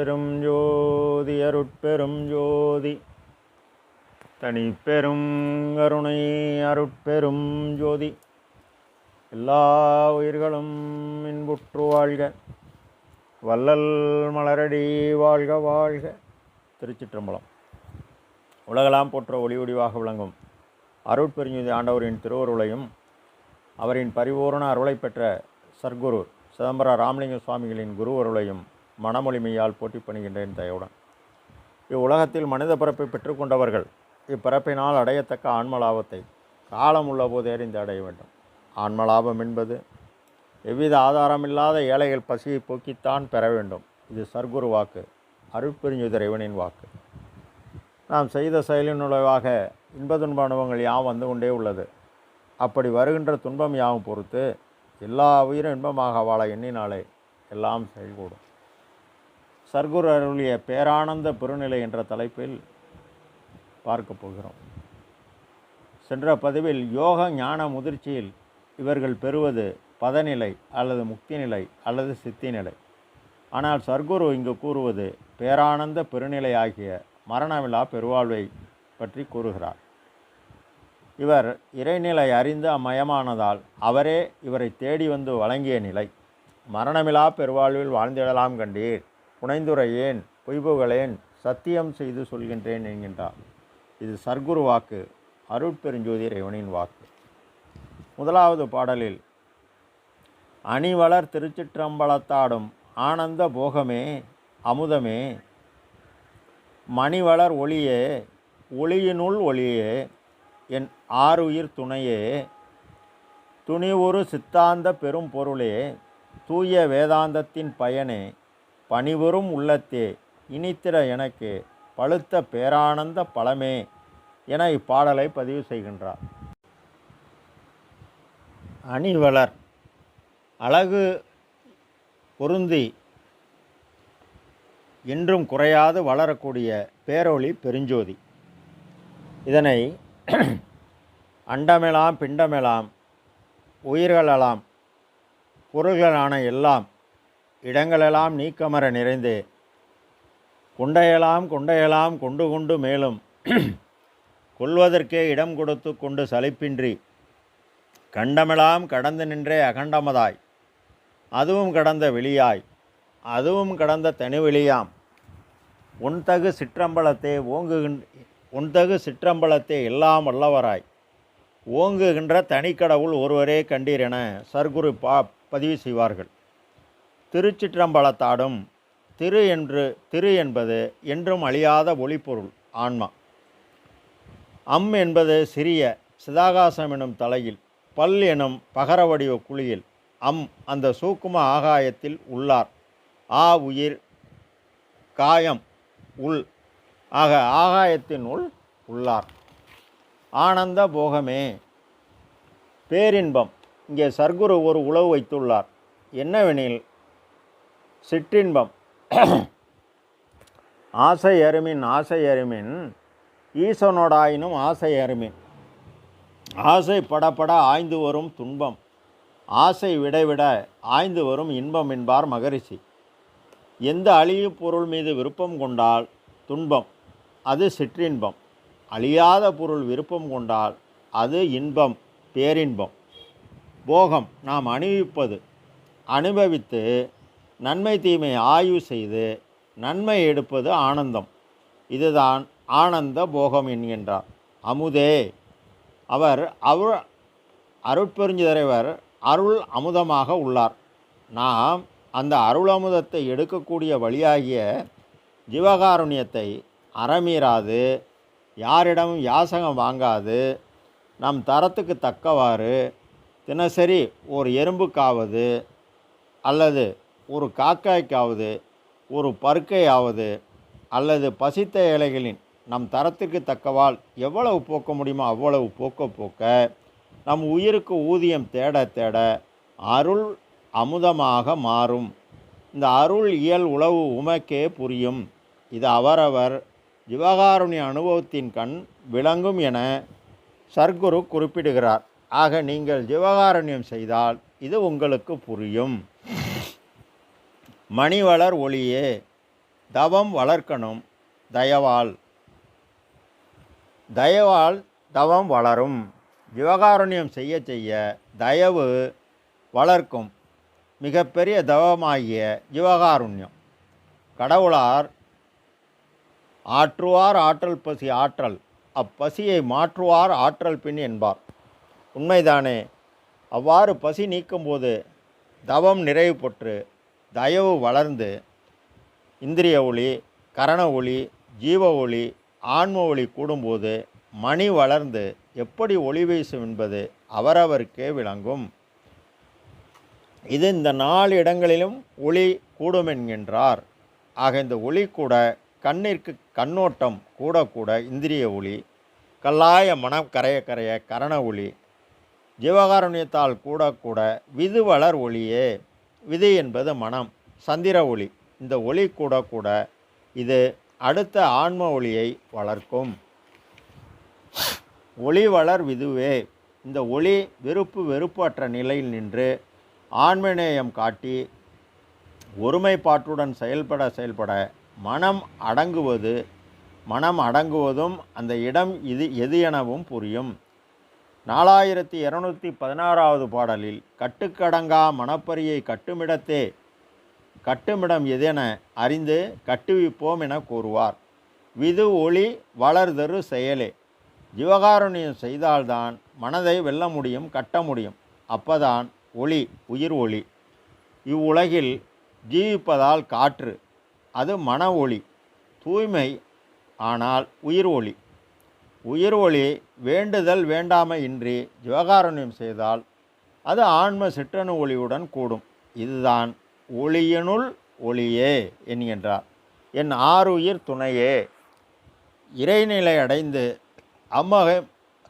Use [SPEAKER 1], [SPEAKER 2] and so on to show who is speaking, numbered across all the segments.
[SPEAKER 1] பெரும் ஜோதி அருட்பெரும் ஜோதி. தனிப்பெரும் கருணை அருட்பெரும் ஜோதி. எல்லா உயிர்களும் இன்புற்று வாழ்க. வள்ளல் மலரடி வாழ்க வாழ்க. திருச்சிற்றம்பலம். உலகெல்லாம் போற்ற ஒளி ஒளிவாக விளங்கும். அருட்பெருஞ்சுதி ஆண்டவரின் திருவருளையும் அவரின் பரிபூரண அருளை பெற்ற சர்க்குரு சிதம்பர ராமலிங்க சுவாமிகளின் குரு அருளையும் மனமொழிமையால் போட்டி பணிகின்றேன் தயவுடன் இவ்வுலகத்தில் மனித பிறப்பை பெற்றுக்கொண்டவர்கள் இப்பிறப்பினால் அடையத்தக்க ஆன்மலாபத்தை காலம் உள்ளபோது அறிந்து அடைய வேண்டும். ஆன்மலாபம் என்பது எவ்வித ஆதாரமில்லாத ஏழைகள் பசியை போக்கித்தான் பெற வேண்டும். இது சர்க்குரு வாக்கு அருட்பெருஞ்சுதிரைவனின் வாக்கு. நாம் செய்த செயலின் நுழைவாக இன்ப துன்ப அனுபவங்கள் யாவும் வந்து கொண்டே உள்ளது. அப்படி வருகின்ற துன்பம் யாவும் பொறுத்து எல்லா உயிரும் இன்பமாக வாழ எண்ணினாலே எல்லாம் செயல்கூடும் சர்க்குரு அருளிய பேரானந்த பெருநிலை என்ற தலைப்பில் பார்க்க போகிறோம். சென்ற பதிவில் யோக ஞான முதிர்ச்சியில் இவர்கள் பெறுவது பதநிலை அல்லது முக்தி நிலை அல்லது சித்தி நிலை ஆனால் சர்க்குரு இங்கு கூறுவது பேரானந்த பெருநிலை ஆகிய மரணவிழா பெருவாழ்வை பற்றி கூறுகிறார். இவர் இறைநிலை அறிந்து அம்மயமானதால் அவரே இவரை தேடி வந்து வழங்கிய நிலை. மரணமிலா பெருவாழ்வில் வாழ்ந்திடலாம் கண்டீர். புனைந்துரையேன் பொய்புகளேன் சத்தியம் செய்து சொல்கின்றேன் என்கின்றார். இது சர்க்குரு வாக்கு அருட்பெருஞ்சோதி இறைவனின் வாக்கு. முதலாவது பாடலில் அணிவளர் திருச்சிற்றம்பலத்தாடும் ஆனந்த போகமே அமுதமே மணிவளர் ஒளியே ஒளியினுள் ஒளியே என் ஆறுயிர் துணையே துணிவுறு சித்தாந்த பெரும் பொருளே தூய வேதாந்தத்தின் பயனே பணிவரும் உள்ளத்தே இனித்திர எனக்கு பழுத்த பேரானந்த பழமே என இப்பாடலை பதிவு செய்கின்றார். அணிவளர் அழகு பொருந்தி என்றும் குறையாது வளரக்கூடிய பேரொளி பெருஞ்சோதி. இதனை அண்டமெலாம் பிண்டமெலாம் உயிர்களெல்லாம் பொருள்களான எல்லாம் இடங்களெல்லாம் நீக்கமர நிறைந்து. குண்டையெல்லாம் குண்டையெல்லாம் கொண்டு கொண்டு மேலும். கொள்வதற்கே இடம் கொடுத்து கொண்டு சலிப்பின்றி. கண்டமெல்லாம் கடந்து நின்றே அகண்டமதாய். அதுவும் கடந்த வெளியாய். அதுவும் கடந்த தனிவெளியாம். உன்தகு சிற்றம்பலத்தை ஓங்குகின்ற உன்தகு சிற்றம்பலத்தை எல்லாம் வல்லவராய். ஓங்குகின்ற தனிக்கடவுள் ஒருவரே கண்டீர் என சர்க்குரு பா பதிவு செய்வார்கள். திருச்சிற்றம்பலத்தாடும் திரு என்று திரு என்பது என்றும் அழியாத ஒளிப்பொருள் ஆன்மா. அம் என்பது சிறிய சிதாகாசம் எனும் தலையில் பல் எனும் பகர வடிவ குழியில். அம் அந்த சூக்கும ஆகாயத்தில் உள்ளார். ஆ உயிர் காயம் உள் ஆக ஆகாயத்தின் உள் உள்ளார். ஆனந்த போகமே. பேரின்பம். இங்கே சர்க்குரு ஒரு உளவு வைத்துள்ளார். என்னவெனில் சிற்றின்பம். ஆசை அருமின் ஆசை அருமின் ஈசனோடாயினும் ஆசை அருமின். ஆசை படப்பட ஆய்ந்து வரும் துன்பம். ஆசை விடைவிட ஆய்ந்து வரும் இன்பம் என்பார் மகரிஷி. எந்த அழிவு பொருள் மீது விருப்பம் கொண்டால் துன்பம் அது சிற்றின்பம். அழியாத பொருள் விருப்பம் கொண்டால் அது இன்பம் பேரின்பம். போகம் நாம் அணிவிப்பது அனுபவித்து நன்மை தீமை ஆய்வு செய்து நன்மை எடுப்பது ஆனந்தம். இதுதான் ஆனந்த போகம் என்கின்றார் அமுதே. அவர் அவர் அருட்பெருஞ்சிதரைவர் அருள் அமுதமாக உள்ளார். நாம் அந்த அருள் அமுதத்தை எடுக்கக்கூடிய வழியாகிய ஜீவகாருண்யத்தை அறமீறாது யாரிடமும் யாசகம் வாங்காது நம் தரத்துக்கு தக்கவாறு தினசரி ஒரு எறும்புக்காவது அல்லது ஒரு காக்காய்க்காவது ஒரு பருக்கையாவது அல்லது பசித்த இலைகளின் நம் தரத்திற்கு தக்கவால் எவ்வளவு போக்க முடியுமோ அவ்வளவு போக்க போக்க நம் உயிருக்கு ஊதியம் தேட தேட அருள் அமுதமாக மாறும். இந்த அருள் இயல் உளவு உமக்கே புரியும். இது அவரவர் ஜிவகாருண்ய அனுபவத்தின் கண் விளங்கும் என சர்க்குரு குறிப்பிடுகிறார். ஆக நீங்கள் ஜிவகாருண்யம் செய்தால் இது உங்களுக்கு புரியும். மணிவளர் ஒளியே தவம் வளர்க்கணும் தயவால். தயவால் தவம் வளரும் ஜீவகாருண்யம் செய்ய செய்ய தயவு வளர்க்கும் மிகப்பெரிய தவமாகிய ஜீவகாருண்யம் கடவுளார் ஆற்றுவார் ஆற்றல் பசி ஆற்றல் அப்பசியை மாற்றுவார் ஆற்றல் பின் என்பார். உண்மைதானே? அவ்வாறு பசி நீக்கும்போது தவம் நிறைவு பெற்று தயவு வளர்ந்து இந்திரிய ஒளி கரண ஒளி ஜீவ ஒளி ஆன்ம ஒளி கூடும்போது மணி வளர்ந்து எப்படி ஒளி வீசும் என்பது அவரவருக்கே விளங்கும். இது இந்த நாலு இடங்களிலும் ஒளி கூடும் என்கின்றார் ஆக இந்த ஒளி கூட கண்ணிற்கு கண்ணோட்டம் கூட கூட இந்திரிய ஒளி கல்லாய மனம் கரைய கரைய கரண ஒளி ஜீவகாருண்யத்தால் கூட கூட வளர் ஒளியே. விதை என்பது மனம் சந்திர ஒளி. இந்த ஒளி கூட கூட இது அடுத்த ஆன்ம ஒளியை வளர்க்கும். ஒளி வளர் விதுவே. இந்த ஒளி வெறுப்பு வெறுப்பற்ற நிலையில் நின்று ஆன்மநேயம் காட்டி ஒருமைப்பாட்டுடன் செயல்பட செயல்பட மனம் அடங்குவது மனம் அடங்குவதும் அந்த இடம் இது எது எனவும் புரியும். நாலாயிரத்தி இரநூத்தி பதினாறாவது பாடலில் கட்டுக்கடங்கா மனப்பரியை கட்டுமிடத்தே கட்டுமிடம் எதென அறிந்து கட்டுவிப்போம் என கூறுவார். விது ஒளி வளர்தரு செயலே. ஜீவகாருண்யம் செய்தால்தான் மனதை வெல்ல முடியும் கட்ட முடியும். அப்பதான் ஒளி உயிர் ஒளி. இவ்வுலகில் ஜீவிப்பதால் காற்று அது மன ஒளி. தூய்மை ஆனால் உயிர் ஒளி. உயிர் ஒளி வேண்டுதல் வேண்டாமை இன்றி ஜீவகாருண்யம் செய்தால் அது ஆன்ம சிற்றணு ஒளியுடன் கூடும். இதுதான் ஒளியினுள் ஒளியே என்கின்றார். என் ஆறுயிர் துணையே. இறைநிலை அடைந்து அம்மக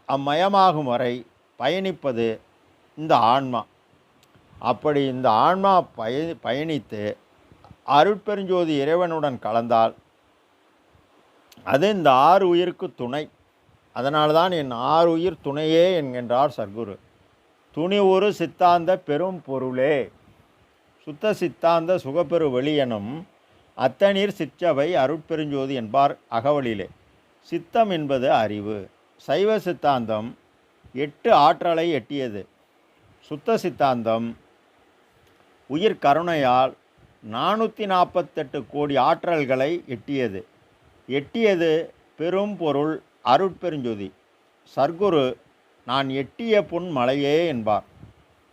[SPEAKER 1] அம்மயமாகும் வரை பயணிப்பது இந்த ஆன்மா. அப்படி இந்த ஆன்மா பய பயணித்து அருட்பெருஞ்சோதி இறைவனுடன் கலந்தால் அது இந்த ஆறு உயிருக்கு துணை. அதனால்தான் என் ஆறு உயிர் துணையே என்கின்றார் சர்க்குரு. துணி ஒரு சித்தாந்த பெரும் பொருளே. சுத்த சித்தாந்த சுகப்பெரு வெளியனும் அத்தநீர் சிற்றவை அருட்பெருஞ்சோதி என்பார் அகவலிலே. சித்தம் என்பது அறிவு. சைவ சித்தாந்தம் எட்டு ஆற்றலை எட்டியது. சுத்த சித்தாந்தம் உயிர் கருணையால் நானூற்றி நாற்பத்தெட்டு கோடி ஆற்றல்களை எட்டியது. எட்டியது பெரும் பொருள் அருட்பெருஞ்சோதி சர்க்குரு நான் எட்டிய பொன் மலையே என்பார்.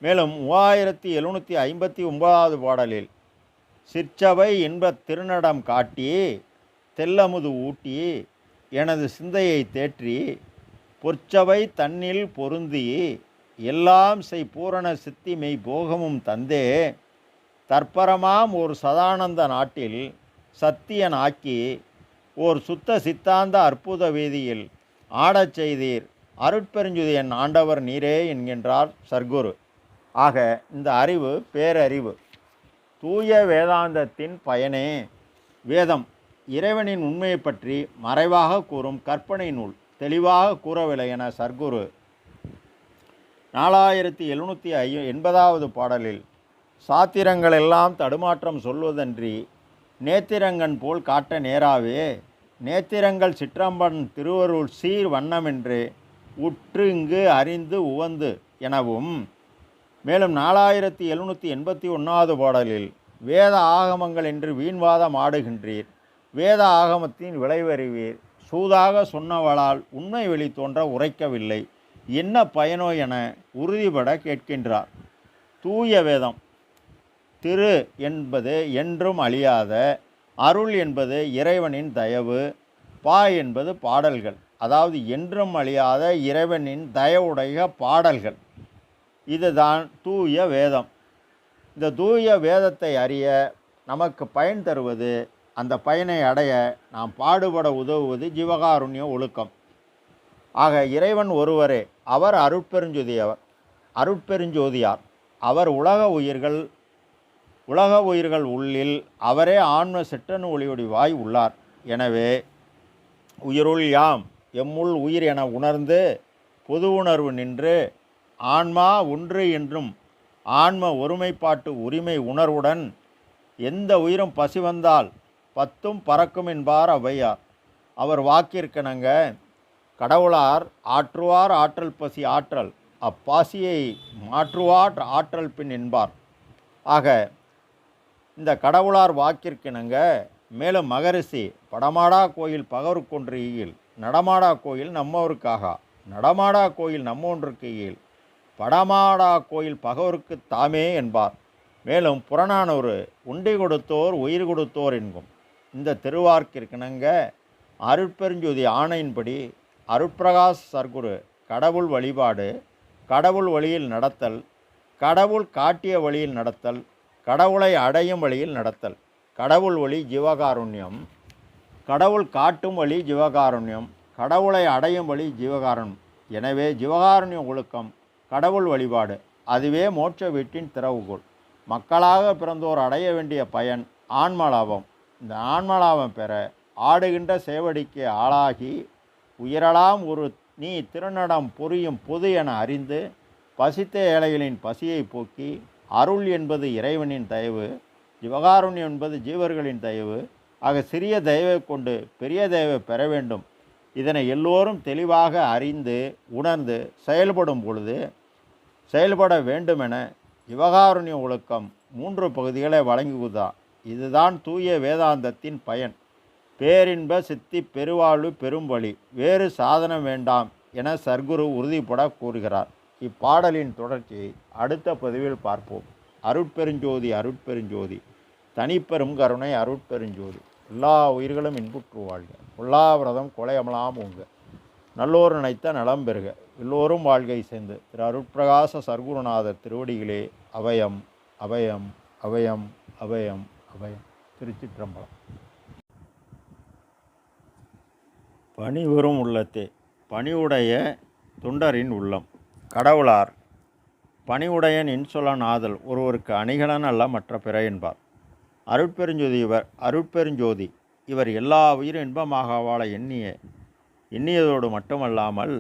[SPEAKER 1] மேலும் மூவாயிரத்தி எழுநூற்றி ஐம்பத்தி ஒன்பதாவது பாடலில் சிற்சபை இன்பத் திருநடம் காட்டி தெல்லமுது ஊட்டி எனது சிந்தையை தேற்றி பொற்சபை தன்னில் பொருந்தி எல்லாம் செய் பூரண சித்தி மெய் போகமும் தந்தே தற்பரமாம் ஒரு சதானந்த நாட்டில் சத்தியன் ஆக்கி ஓர் சுத்த சித்தாந்த அற்புத வீதியில் ஆடச் செய்தீர். அருட்பெருஞ்சுதியன் ஆண்டவர் நீரே என்கின்றார் சர்க்குரு. ஆக இந்த அறிவு பேரறிவு. தூய வேதாந்தத்தின் பயனே. வேதம் இறைவனின் உண்மையை பற்றி மறைவாக கூறும் கற்பனை நூல். தெளிவாக கூறவில்லை என சர்க்குரு. நாலாயிரத்தி எழுநூற்றி ஐ எண்பதாவது பாடலில் சாத்திரங்களெல்லாம் தடுமாற்றம் சொல்வதன்றி நேத்திரங்கன் போல் காட்ட நேராவே. நேத்திரங்கள் சிற்றம்பன் திருவருள் சீர் வண்ணமென்று உற்று இங்கு அறிந்து உவந்து எனவும் மேலும் நாலாயிரத்தி எழுநூற்றி எண்பத்தி ஒன்றாவது பாடலில் வேத ஆகமங்கள் என்று வீண்வாதம் ஆடுகின்றீர். வேத ஆகமத்தின் விளைவறிவீர். சூதாக சொன்னவளால் உண்மை வெளி தோன்ற உரைக்கவில்லை. என்ன பயனோ என உறுதிபட கேட்கின்றார். தூய வேதம். திரு என்பது என்றும் அழியாத அருள் என்பது இறைவனின் தயவு பா என்பது பாடல்கள். அதாவது என்றும் அழியாத இறைவனின் தயவுடைய பாடல்கள். இதுதான் தூய வேதம். இந்த தூய வேதத்தை அறிய நமக்கு பயன் தருவது அந்த பயனை அடைய நாம் பாடுபட உதவுவது ஜீவகாருண்ய ஒழுக்கம். ஆக இறைவன் ஒருவரே அவர் அருட்பெருஞ்சோதியவர் அருட்பெருஞ்சோதியார். அவர் உலக உயிர்கள் உலக உயிர்கள் உள்ளில் அவரே ஆன்ம செட்டனு ஒளியொடிவாய் உள்ளார். எனவே உயிருள் யாம் எம்முள் உயிர் என உணர்ந்து பொது உணர்வு நின்று ஆன்மா ஒன்று என்றும் ஆன்ம ஒருமைப்பாட்டு உரிமை உணர்வுடன் எந்த உயிரும் பசி வந்தால் பத்தும் பறக்கும் என்பார் ஔவையார். அவர் வாக்கிற்கனங்க கடவுளார் ஆற்றுவார் ஆற்றல் பசி ஆற்றல் அப்பாசியை மாற்றுவார் ஆற்றல் பின் என்பார். ஆக இந்த கடவுளார் வாக்கிற்கிணங்க மேலும் மகரிஷி படமாடா கோயில் பகவர்க்கொன்றியில் நடமாடா கோயில் நம்மவருக்காக நடமாடா கோயில் நம்மொன்றுக்கு ஈயில் படமாடா கோயில் பகவருக்கு தாமே என்பார். மேலும் புறநானூறு உண்டி கொடுத்தோர் உயிர் கொடுத்தோர் என்கும். இந்த திருவார்க்கிற்கிணங்க அருட்பெருஞ்சோதி ஆணையின்படி அருட்பிரகாஷ் சர்க்குரு கடவுள் வழிபாடு கடவுள் வழியில் நடத்தல் கடவுள் காட்டிய வழியில் நடத்தல் கடவுளை அடையும் வழியில் நடத்தல். கடவுள் வழி ஜீவகாருண்யம். கடவுள் காட்டும் வழி ஜீவகாருண்யம். கடவுளை அடையும் வழி ஜீவகாருண்யம் எனவே ஜீவகாருண்ய ஒழுக்கம் கடவுள் வழிபாடு அதுவே மோட்ச வீட்டின் திறவுகோள். மக்களாக பிறந்தோர் அடைய வேண்டிய பயன் ஆன்மலாபம். இந்த ஆன்மலாபம் பெற ஆடுகின்ற சேவடிக்கு ஆளாகி உயிரலாம் ஒரு நீ திருநடம் புரியும் பொது என அறிந்து பசித்த ஏழைகளின் பசியை போக்கி அருள் என்பது இறைவனின் தயவு ஜிவகாருண்யம் என்பது ஜீவர்களின் தயவு. ஆக சிறிய தயவை கொண்டு பெரிய தயவை பெற வேண்டும். இதனை எல்லோரும் தெளிவாக அறிந்து உணர்ந்து செயல்படும் பொழுது செயல்பட வேண்டுமென ஜிவகாருண்ய ஒழுக்கம் மூன்று பகுதிகளை வழங்குவதா இதுதான் தூய வேதாந்தத்தின் பயன். பேரின்ப சித்தி பெருவாழ்வு பெரும் வழி வேறு சாதனம் வேண்டாம் என சர்க்குரு உறுதிப்பட கூறுகிறார். இப்பாடலின் தொடர்ச்சியை அடுத்த பதிவில் பார்ப்போம். அருட்பெருஞ்சோதி அருட்பெருஞ்சோதி. தனிப்பெரும் கருணை அருட்பெருஞ்சோதி. எல்லா உயிர்களும் இன்புற்று வாழ்க. பொல்லாவிரதம் கொலையமலாம் உங்க நல்லோர் நினைத்த நலம் பெறுக எல்லோரும் வாழ்கை சேர்ந்து. திரு அருட்பிரகாச சர்க்குருநாதர் திருவடிகளே அபயம் அபயம் அபயம் அபயம் அபயம். திருச்சிற்றம்பலம். பணிவரும் உள்ளத்தே. பணிவுடைய தொண்டரின் உள்ளம். கடவுளார் பணிவுடையன் இன்சொலன் ஆதல் ஒருவருக்கு அணிகலன் அல்ல மற்ற பிற என்பார். அருட்பெருஞ்சோதி இவர் அருட்பெருஞ்சோதி இவர் எல்லா உயிர் இன்பமாக வாழ எண்ணிய எண்ணியதோடு மட்டுமல்லாமல்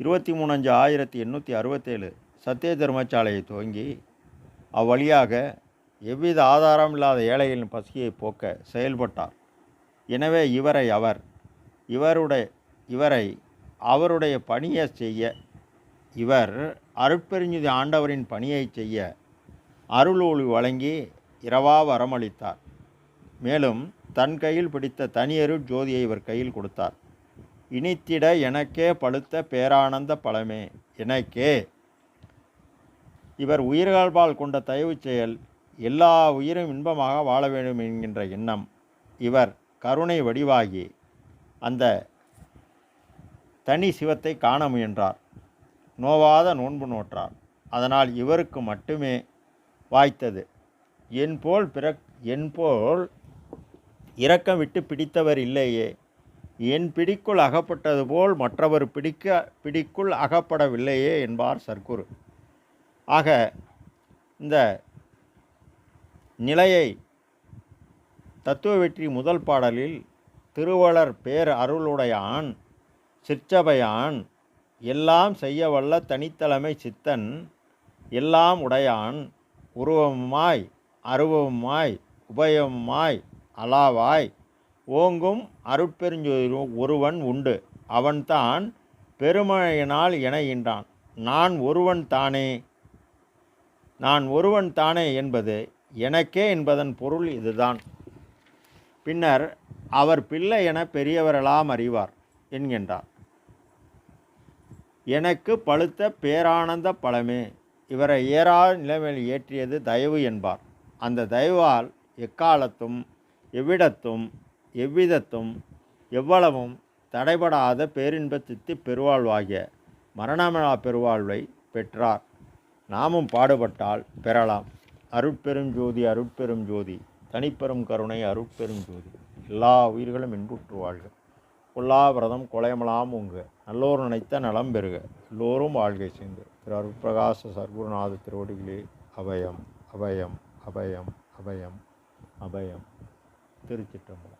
[SPEAKER 1] இருபத்தி மூணஞ்சு ஆயிரத்தி எண்ணூற்றி அறுபத்தேழு சத்திய தர்மசாலையை துவங்கி அவ்வழியாக எவ்வித ஆதாரம் இல்லாத ஏழைகளின் பசியை போக்க செயல்பட்டார். எனவே இவரை அவர் இவருடைய இவரை அவருடைய பணியை செய்ய இவர் அருட்பெருஞ்சுதி ஆண்டவரின் பணியை செய்ய அருளோழி வழங்கி இரவா வரமளித்தார். மேலும் தன் கையில் பிடித்த தனியருட் ஜோதியை இவர் கையில் கொடுத்தார். இனித்திட எனக்கே பழுத்த பேரானந்த பழமே எனக்கே. இவர் உயிர்கள்பால் கொண்ட தயவு செயல் எல்லா உயிரும் இன்பமாக வாழ வேண்டும் என்கின்ற எண்ணம் இவர் கருணை வடிவாகி அந்த தனி சிவத்தை காண முயன்றார். நோவாத நோன்பு நோற்றார். அதனால் இவருக்கு மட்டுமே வாய்த்தது. என் போல் பிற என் போல் இரக்கம் விட்டு பிடித்தவர் இல்லையே. என் பிடிக்குள் அகப்பட்டது போல் மற்றவர் பிடிக்க பிடிக்குள் அகப்படவில்லையே என்பார் சர்க்குரு. ஆக இந்த நிலையை தத்துவ வெற்றி முதல் பாடலில் திருவளர் பேர் அருளுடையான் சிற்சபையான் எல்லாம் செய்ய வல்ல தனித்தலைமை சித்தன் எல்லாம் உடையான் உருவமுமாய் அருவமுமாய் உபயமுமாய் அலாவாய் ஓங்கும் அருட்பெருஞ்சொரு ஒருவன் உண்டு. அவன்தான் பெருமழையினால் இணைகின்றான். நான் ஒருவன் தானே? நான் ஒருவன் தானே என்பது எனக்கே என்பதன் பொருள் இதுதான். பின்னர் அவர் பிள்ளை என பெரியவரெல்லாம் அறிவார் என்கின்றார். எனக்கு பழுத்த பேரானந்த பழமே. இவரை ஏறாத நிலைமையில் ஏற்றியது தயவு என்பார். அந்த தயவால் எக்காலத்தும் எவ்விடத்தும் எவ்விதத்தும் எவ்வளவும் தடைபடாத பேரின்ப சித்தி பெருவாழ்வாகிய மரணமிழா பெருவாழ்வை பெற்றார். நாமும் பாடுபட்டால் பெறலாம். அருட்பெரும் ஜோதி அருட்பெரும் ஜோதி. தனிப்பெரும் கருணை அருட்பெரும் ஜோதி. எல்லா உயிர்களும் இன்புற்று வாழ்க. கொல்லா விரதம் கொலையமலாம் நல்லோர் நினைத்த நலம் பெறுக. எல்லோரும் வாழ்கை சேர்ந்து திரு அருட்பிரகாச சர்க்குருநாத திருவடிகளே அபயம் அபயம் அபயம் அபயம் அபயம். திருச்சிட்டம்பலம்